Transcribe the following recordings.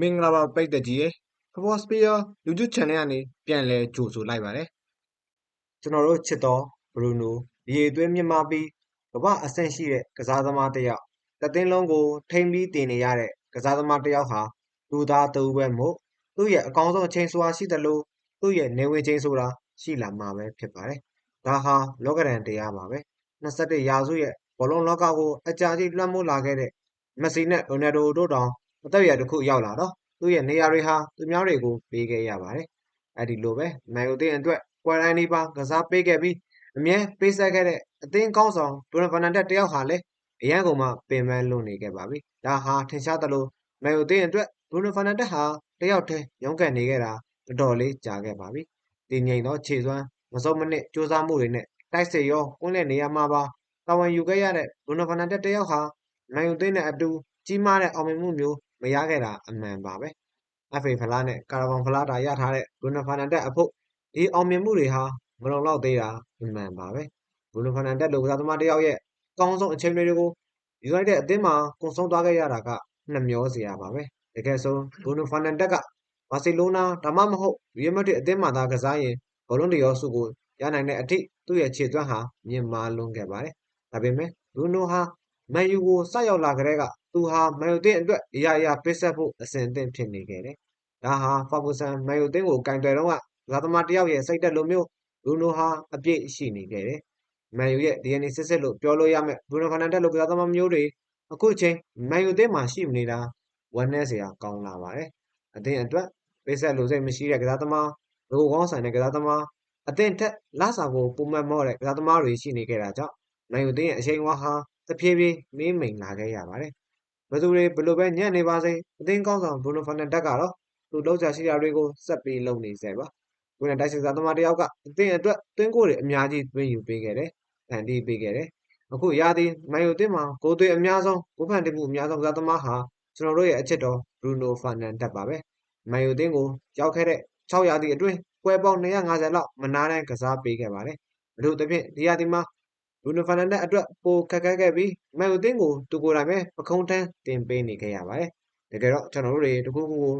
မင်္ဂလာပါပိတ်သက်ကြီးရေဖဖော်စပီယာ YouTube channel ကနေပြန်လဲကြိုဆိုလိုက်ပါတယ်ကျွန်တော်တို့ချစ်တော်ဘရူနိုရေသွင်းမြင့်မားပြီးကမ္ဘာအဆင့်ရှိတဲ့ကစားသမားတစ်ယောက်တသင်းလုံးကိုထိမ့်ပြီးတင်နေရတဲ့ကစားသမားတစ်ယောက်ဟာလူသားတူပဲမို့သူ့ရဲ့အကောင်းဆုံးအချိန်ဆိုတာရှိတယ်လို့သူ့ရဲ့နေဝင်ချိန်ဆိုတာရှိလာမှာပဲဖြစ်ပါတယ်ဒါဟာလောကရန်တရားပါပဲ21ရာစုရဲ့ဘောလုံးလောကကိုအကြာကြီးလွှမ်းမိုးလာခဲ့တဲ့မက်ဆီနဲ့ရိုနယ်ဒိုတို့တောင် အသက်အရွယ်တစ်ခုရောက်လာတော့သူ့ရဲ့နေရာတွေဟာသူများတွေကိုပေးခဲ့ရပါတယ်။အဲဒီလိုပဲနိုင်ဦးသိန်းအတွက်ကွာတိုင်းနီးပါးကစားပေးခဲ့ပြီးအမြဲပေးဆက်ခဲ့တဲ့အသင်းကောင်းဆောင်ဒိုနဖန်နန်တက်တယောက်ဟာလည်းအရန်ကုန်မှပင်ပန်းလွန်နေခဲ့ပါပြီ။ဒါဟာထင်ရှားသလိုနိုင်ဦးသိန်းအတွက်ဒိုနဖန်နန်တက်ဟာတယောက်တည်းရုန်းကန်နေခဲ့တာတော်တော်လေးကြာခဲ့ပါပြီ။ဒီငိမ်သောခြေစွမ်းမစုံမနစ်စူးစမ်းမှုတွေနဲ့တိုက်စစ်ရောကွင်းလည်နေရမှာပါတာဝန်ယူခဲ့ရတဲ့ဒိုနဖန်နန်တက်တယောက်ဟာနိုင်ဦးသိန်းနဲ့အတူကြီးမားတဲ့အောင်မြင်မှုမျိုး မရခဲ့တာအမှန်ပါပဲ။ FA ဖလားနဲ့ကာရာဘောင်ဖလားတာရထားတဲ့ဘရူနိုဖာနန်တက်အဖို့ဒီအောင်မြင်မှုတွေဟာမလုံလောက်သေးတာအမှန်ပါပဲ။ဘရူနိုဖာနန်တက်လိုကစားသမားတစ်ယောက်ရဲ့အကောင်းဆုံးအချိန်တွေကိုယူလိုက်တဲ့အသင်းမှာကုန်ဆုံးသွားခဲ့ရတာကနှမျောစရာပါပဲ။တကယ်ဆိုဘရူနိုဖာနန်တက်ကဘာစီလိုနာဒါမှမဟုတ်ရီယယ်မက်ဒရစ်အသင်းမှာသာကစားရင်ဘောလုံးတရောစုကိုရနိုင်တဲ့အထိသူ့ရဲ့ခြေသွမ်းဟာမြင့်မားလွန်းခဲ့ပါတယ်။ဒါပေမဲ့ဘရူနိုဟာ မန်ယူကိုစရောက်လာကြတဲ့ကသူဟာမန်ယူအသင်းအတွက်အရာရာပေးဆက်ဖို့အဆင်သင့်ဖြစ်နေခဲ့တယ်။ဒါဟာဖာဂူဆန်မန်ယူအသင်းကိုကင်တွယ်တော့ကကစားသမားတယောက်ရဲ့စိတ်သက်လိုမျိုးဘရူနိုဟာအပြည့်ရှိနေခဲ့တယ်။မန်ယူရဲ့ DNA စစ်စစ်လို့ပြောလို့ရမယ့်ဘရူနိုဖာနန်တက်လိုကစားသမားမျိုးတွေအခုချိန်မန်ယူအသင်းမှာရှိနေတာဝမ်းနည်းစရာကောင်းလာပါတယ်။အသင်းအတွက်ပေးဆက်လိုစိတ်မရှိတဲ့ကစားသမား၊လူကောင်းဆိုင်တဲ့ကစားသမားအသင်းထက်လစာကိုပုံမှန်မော့တဲ့ကစားသမားတွေရှိနေခဲ့တာကြောင့်မန်ယူအသင်းရဲ့အချိန်ဝါဟာ တဖြည်းဖြည်းမေးမိန်လာခဲ့ရပါတယ်။ဘယ်သူတွေဘယ်လိုပဲညံ့နေပါစေအသင်းကောင်းဆောင်ဘရူနိုဖာနန်တက်ကတော့သူ့လောက်ချာရှိတာတွေကိုဆက်ပြီးလုပ်နေစေပါ။ကိုယ်နဲ့တိုက်စစ်စားသမားတယောက်ကအသင်းအတွက်သွင်းကိုတွေအများကြီးသွင်းယူပေးခဲ့တယ်။ဖန်တီးပေးခဲ့တယ်။အခုရာသီမန်ယူအသင်းမှာဂိုးသွင်းအများဆုံးဂိုးဖန်တီးမှုအများဆုံးကစားသမားဟာကျွန်တော်တို့ရဲ့အချစ်တော်ဘရူနိုဖာနန်တက်ပါပဲ။မန်ယူအသင်းကိုရောက်ခဲ့တဲ့6ရာသီအတွင်းပွဲပေါင်း250လောက်မနာတမ်းကစားပေးခဲ့ပါတယ်။အထူးသဖြင့်ဒီရာသီမှာ ဘရူနိုဖာနန်တက်အတွက်ပိုခက်ခဲခဲ့ပြီးမန်ယူအသင်းကိုသူကိုယ်တိုင်ပဲပခုံးထမ်းတင်ပေးနေခဲ့ရပါတယ်။တကယ်တော့ကျွန်တော်တို့တွေတခုခုကို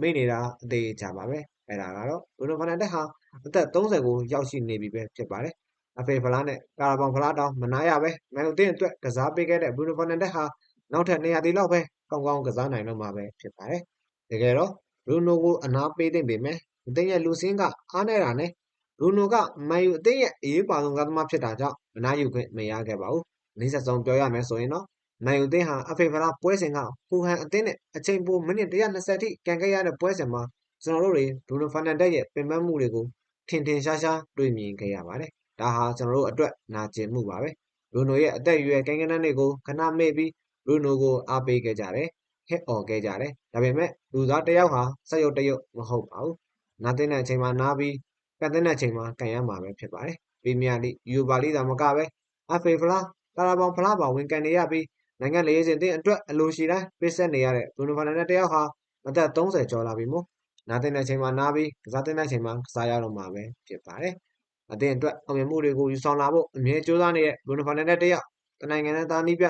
မေ့နေတာအသေးချာပါပဲ။အဲ့ဒါကတော့ဘရူနိုဖာနန်တက်ဟာအသက်30ကိုရောက်ရှိနေပြီပဲဖြစ်ပါတယ်။အဖေဖလားနဲ့ကာရာဘောင်ဖလားတောင်မနာရပဲမန်ယူအသင်းအတွက်ကစားပေးခဲ့တဲ့ဘရူနိုဖာနန်တက်ဟာနောက်ထပ်200တီလောက်ပဲကောင်းကောင်းကစားနိုင်တော့မှာပဲဖြစ်ပါတယ်။တကယ်တော့ဘရူနိုကိုအနာပေးသိမ့်ပေမဲ့အသင်းရဲ့လူစင်းကအားနေတာနဲ့ဘ ရူနိုကမန်ယူအသင်းရဲ့အရေးပါဆုံးကစားသမားဖြစ်တာကြောင့်အနားယူခွင့်မရခဲ့ပါဘူး။အနည်းဆက်ဆုံးပြောရမယ်ဆိုရင်တော့မန်ယူအသင်းဟာအဖေဖလားပွဲစဉ်ကဟူဟန်အသင်းနဲ့အချိန်ပိုမိနစ်120ထိကန်ခဲ့ရတဲ့ပွဲစဉ်မှာကျွန်တော်တို့တွေဘရူနိုဖာနန်တက်ရဲ့ပင်ပန်းမှုတွေကိုထင်ထင်ရှားရှားတွေ့မြင်ခဲ့ရပါတယ်။ဒါဟာကျွန်တော်တို့အတွက်နာကျင်မှုပါပဲ။ဘရူနိုရဲ့အသက်အရွယ်ကိန်းဂဏန်းတွေကိုခဏမေ့ပြီးဘရူနိုကိုအားပေးခဲ့ကြတယ်။ဟစ်အော်ခဲ့ကြတယ်။ဒါပေမဲ့လူသားတယောက်ဟာစက်ရုပ်တရုပ်မဟုတ်ပါဘူး။နားသင့်တဲ့အချိန်မှာနားပြီး ကန်သင့်တဲ့အချိန်မှာကန်ရမှာပဲဖြစ်ပါတယ်။ပရီးမီးယားလိယူဗာလိသာမကပဲ FA ဖလားကာရာဘောင်ဖလားပါဝင်ကန်နေရပြီးနိုင်ငံလေရင်တင်အတွက်အလိုရှိတိုင်းပေးဆက်နေရတဲ့ဘရူနိုဖာနန်တက်တယောက်ဟာအသက်30ကျော်လာပြီမို့နားသင့်တဲ့အချိန်မှာနားပြီးကစားသင့်တဲ့အချိန်မှာကစားရတော့မှာပဲဖြစ်ပါတယ်။အသင်းအတွက်အောင်မြင်မှုတွေကိုယူဆောင်လာဖို့အမြဲကြိုးစားနေတဲ့ဘရူနိုဖာနန်တက်တယောက်တနိုင်ငံနဲ့သားနီးပြ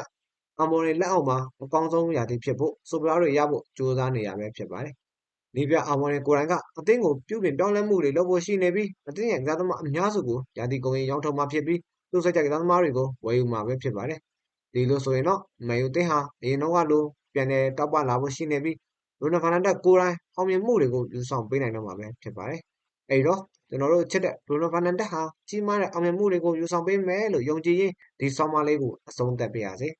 အောင်ပေါ်တွေလက်အောက်မှာအကောင်းဆုံးရာသီဖြစ်ဖို့ဆိုပရာတွေရဖို့ကြိုးစားနေရပဲဖြစ်ပါတယ်။ နီးပြအောင်ပေါ်တွေကိုယ်တိုင်ကအသင်းကိုပြုပြင်ပြောင်းလဲမှုတွေလုပ်ဖို့ရှိနေပြီးအသင်းရဲ့ကစားသမားအများစုကိုရာသီကုန်ရင်ရောင်းထုတ်မှဖြစ်ပြီးသူ့စိတ်ကြိုက်ကစားသမားတွေကိုဝယ်ယူမှာပဲဖြစ်ပါတယ်။ဒီလိုဆိုရင်တော့မန်ယူအသင်းဟာအရင်တော့ကလိုပြန်လည်တောက်ပလာဖို့ရှိနေပြီးဘရူနိုဖာနန်တက်ကိုယ်တိုင်အောင်မြင်မှုတွေကိုယူဆောင်ပေးနိုင်တော့မှာပဲဖြစ်ပါတယ်။အဲဒီတော့ကျွန်တော်တို့ချစ်တဲ့ဘရူနိုဖာနန်တက်ဟာကြီးမားတဲ့အောင်မြင်မှုတွေကိုယူဆောင်ပေးမယ်လို့ယုံကြည်ရင်းဒီဆောင်းပါးလေးကိုအဆုံးသတ်ပါရစေ။